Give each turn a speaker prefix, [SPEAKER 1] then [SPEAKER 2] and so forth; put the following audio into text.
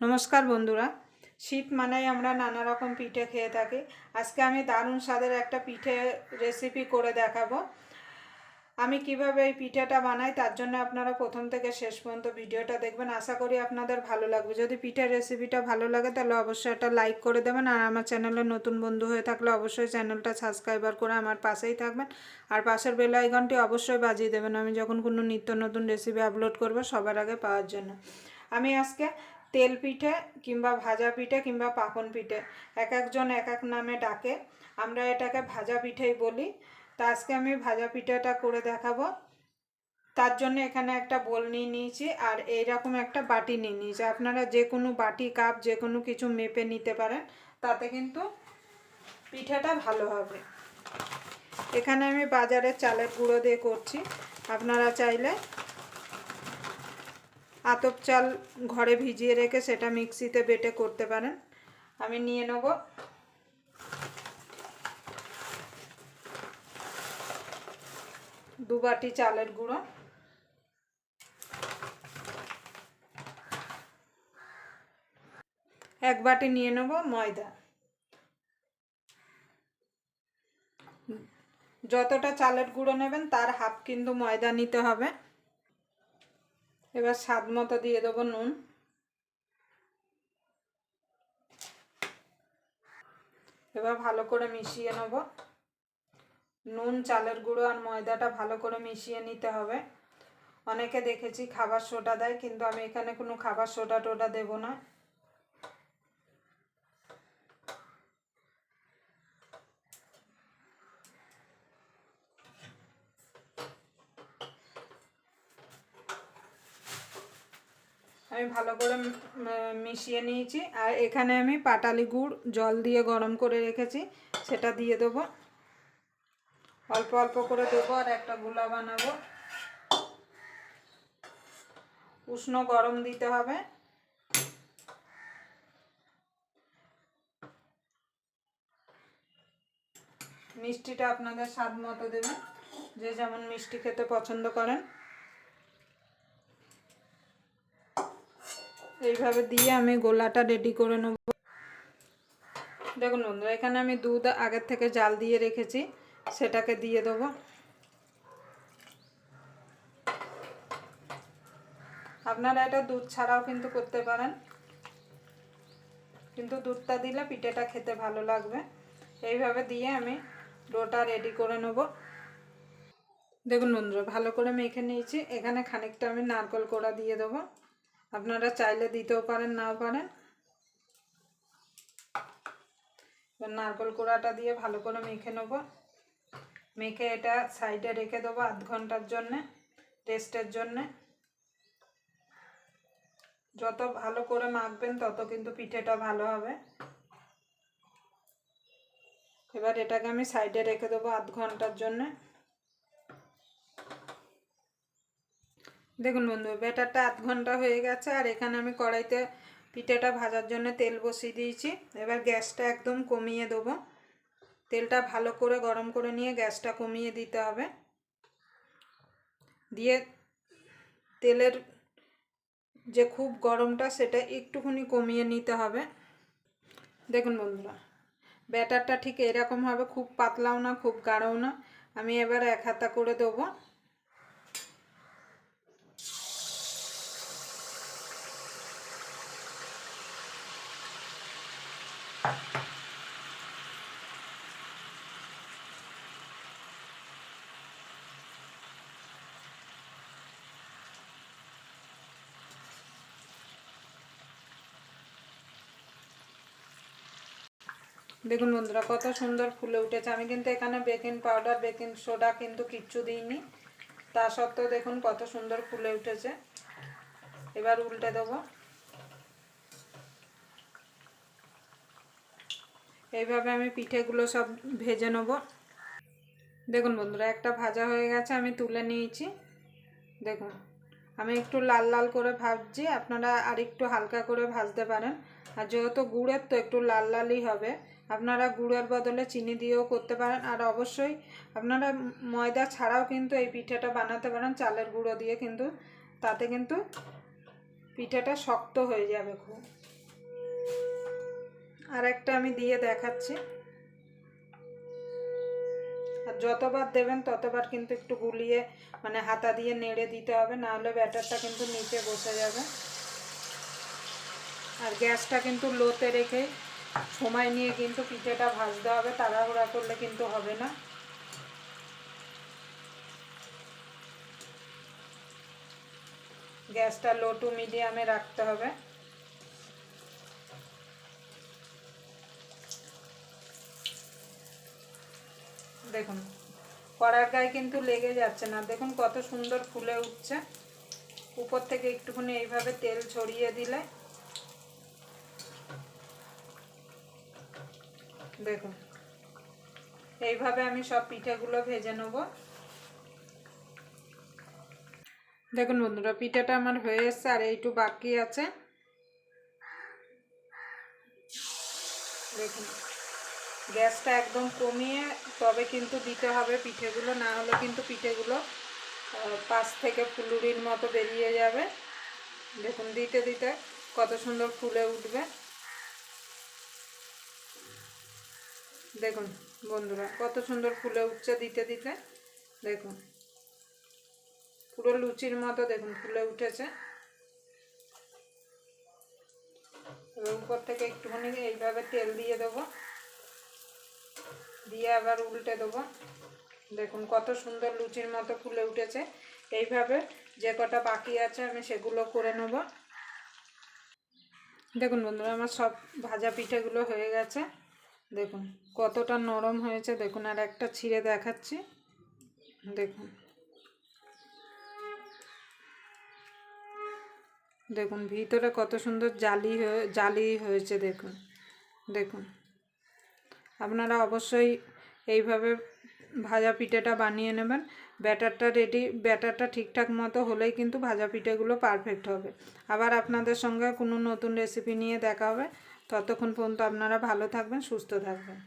[SPEAKER 1] নমস্কার বন্ধুরা। শীত মানেই আমরা নানা রকম পিঠে খেয়ে থাকি। আজকে আমি দারুণ স্বাদের একটা পিঠে রেসিপি করে দেখাবো। আমি কীভাবে এই পিঠেটা বানাই তার জন্য আপনারা প্রথম থেকে শেষ পর্যন্ত ভিডিওটা দেখবেন। আশা করি আপনাদের ভালো লাগবে। যদি পিঠের রেসিপিটা ভালো লাগে তাহলে অবশ্যই একটা লাইক করে দেবেন। আর আমার চ্যানেলে নতুন বন্ধু হয়ে থাকলে অবশ্যই চ্যানেলটা সাবস্ক্রাইবার করে আমার পাশেই থাকবেন। আর পাশের বেল আইকনটি অবশ্যই বাজিয়ে দেবেন। আমি যখন কোনো নিত্য নতুন রেসিপি আপলোড করব সবার আগে পাওয়ার জন্য। আমি আজকে তেল পিঠে কিংবা ভাজা পিঠে কিংবা পাকন পিঠে। এক একজন এক এক নামে ডাকে। আমরা এটাকে ভাজা পিঠেই বলি। তা আজকে আমি ভাজা পিঠেটা করে দেখাবো। তার জন্য এখানে একটা বোল নিয়ে নিয়েছি আর এইরকম একটা বাটি নিয়ে নিয়েছি। আপনারা যে কোনো বাটি, কাপ, যে কোনো কিছু মেপে নিতে পারেন, তাতে কিন্তু পিঠেটা ভালো হবে। এখানে আমি বাজারের চালের গুঁড়ো দিয়ে করছি। আপনারা চাইলে আতপ চাল ঘরে ভিজিয়ে রেখে সেটা মিক্সিতে বেটে করতে পারেন। আমি নিয়ে নেব। দু বাটি চালের গুঁড়ো। এক বাটি নিয়ে নেব ময়দা। যতটা চালের গুঁড়ো নেবেন, তার হাফ কিন্তু ময়দা নিতে হবে। এবার স্বাদ মতো দিয়ে দেবো নুন। এবার ভালো করে মিশিয়ে নেব। নুন, চালের গুঁড়ো আর ময়দাটা ভালো করে মিশিয়ে নিতে হবে। অনেকে দেখেছি খাবার সোডা দেয়, কিন্তু আমি এখানে কোনো খাবার সোডা টোডা দেবো না। আমি ভালো করে মিশিয়ে নিয়েছি। আর এখানে আমি পাটালি গুড় জল দিয়ে গরম করে রেখেছি, সেটা দিয়ে দেবো। অল্প অল্প করে দেবো আর একটা গুলা বানাবো। উষ্ণ গরম দিতে হবে। মিষ্টিটা আপনাদের স্বাদ মতো দেবেন। যে যেমন মিষ্টি খেতে পছন্দ করেন। এইভাবে দিয়ে আমি গোলাটা রেডি করে নেব। দেখুন বন্ধুরা, এখানে আমি দুধ আগের থেকে জাল দিয়ে রেখেছি, সেটাকে দিয়ে দেবো। আপনারা এটা দুধ ছাড়াও কিন্তু করতে পারেন। কিন্তু দুধটা দিলে পিঠেটা খেতে ভালো লাগবে। এইভাবে দিয়ে আমি ডোটা রেডি করে নেব। দেখুন বন্ধুরা, ভালো করে মেখে নিয়েছি। এখানে খানিকটা আমি নারকল কোড়া দিয়ে দেবো। আপনারা চাইলে দিতেও পারেন, নাও পারেন। এবার নারকল কোড়াটা দিয়ে ভালো করে মেখে নেব। মেখে এটা সাইডে রেখে দেবো আধ ঘণ্টার জন্যে টেস্টের জন্যে। যত ভালো করে মাখবেন, তত কিন্তু পিঠেটা ভালো হবে। এবার এটাকে আমি সাইডে রেখে দেবো আধ ঘণ্টার জন্যে। দেখুন বন্ধু, ব্যাটারটা আধ ঘণ্টা হয়ে গেছে আর এখানে আমি কড়াইতে পিঠেটা ভাজার জন্য তেল বসিয়ে দিয়েছি। এবার গ্যাসটা একদম কমিয়ে দেবো। তেলটা ভালো করে গরম করে নিয়ে গ্যাসটা কমিয়ে দিতে হবে। দিয়ে তেলের যে খুব গরমটা সেটা একটুখানি কমিয়ে নিতে হবে। দেখুন বন্ধুরা, ব্যাটারটা ঠিক এরকম হবে, খুব পাতলাও না, খুব গাঢ়ও না। আমি এবার এক হাতা করে দেবো। দেখুন বন্ধুরা, কত সুন্দর ফুলে উঠেছে। আমি কিন্তু এখানে বেকিং পাউডার বেকিং সোডা কিন্তু কিচ্ছু দিইনি। তা সত্ত্বেও দেখুন কত সুন্দর ফুলে উঠেছে। এবার উল্টে দেবো। এইভাবে আমি পিঠেগুলো সব ভেজে নেব। দেখুন বন্ধুরা, একটা ভাজা হয়ে গেছে, আমি তুলে নিয়েছি। দেখুন, আমি একটু লাল লাল করে ভাজছি, আপনারা আর একটু হালকা করে ভাজতে পারেন। আর যেহেতু গুড়ের, তো একটু লাল লালই হবে। আপনারা গুড়ের বদলে চিনি দিয়েও করতে পারেন। আর অবশ্যই আপনারা ময়দা ছাড়াও কিন্তু এই পিঠেটা বানাতে পারেন, চালের গুঁড়ো দিয়ে কিন্তু। তাতে কিন্তু পিঠেটা শক্ত হয়ে যাবে খুব। আর একটা আমি দিয়ে দেখাচ্ছি। আর যতবার দেবেন ততবার কিন্তু একটু গুলিয়ে মানে হাতা দিয়ে নেড়ে দিতে হবে না হলে ব্যাটারটা কিন্তু নিচে বসে যাবে। আর গ্যাসটা কিন্তু লোতে রেখে সময় নিয়ে কিন্তু পিঠেটা ভাজতে হবে, তাড়াহুড়া করলে কিন্তু হবে না। গ্যাসটা লো টু মিডিয়ামে রাখতে হবে। দেখুন কড়ার গায়ে কিন্তু লেগে যাচ্ছে না। দেখুন কত সুন্দর ফুলে উঠছে। উপর থেকে একটুখানি এইভাবে তেল ছড়িয়ে দিলে। দেখুন, এইভাবে আমি সব পিঠেগুলো ভেজে নেব। দেখুন বন্ধুরা, পিঠাটা আমার হয়ে এসছে আর এইটু বাকি আছে। দেখুন। গ্যাসটা একদম কমিয়ে তবে কিন্তু দিতে হবে পিঠেগুলো, না হলে কিন্তু পিঠেগুলো পাশ থেকে ফুলুরির মতো বেরিয়ে যাবে। দেখুন, দিতে দিতে কত সুন্দর ফুলে উঠবে। দেখুন, বন্ধুরা, কত সুন্দর ফুলে উঠছে দিতে দিতে। দেখুন, পুরো লুচির মতো দেখুন ফুলে উঠেছে। উপর থেকে একটুখানি এইভাবে তেল দিয়ে দেবো। দিয়ে আবার উল্টে দেবো। দেখুন কত সুন্দর লুচির মতো ফুলে উঠেছে। এইভাবে যে কটা বাকি আছে আমি সেগুলো করে নেব। দেখুন বন্ধুরা, আমার সব ভাজা পিঠেগুলো হয়ে গেছে। দেখুন কতটা নরম হয়েছে। দেখুন, আর একটা ছিঁড়ে দেখাচ্ছি। দেখুন। দেখুন, ভিতরে কত সুন্দর জালি হয়ে, জালি হয়েছে। দেখুন দেখুন। আপনারা অবশ্যই এইভাবে ভাজা পিঠেটা বানিয়ে নেবেন। ব্যাটারটা রেডি ব্যাটারটা ঠিকঠাক মতো হলেই কিন্তু ভাজা পিঠেগুলো পারফেক্ট হবে। আবার আপনাদের সঙ্গে কোনো নতুন রেসিপি নিয়ে দেখা হবে। ততক্ষণ পর্যন্ত আপনারা ভালো থাকবেন, সুস্থ থাকবেন।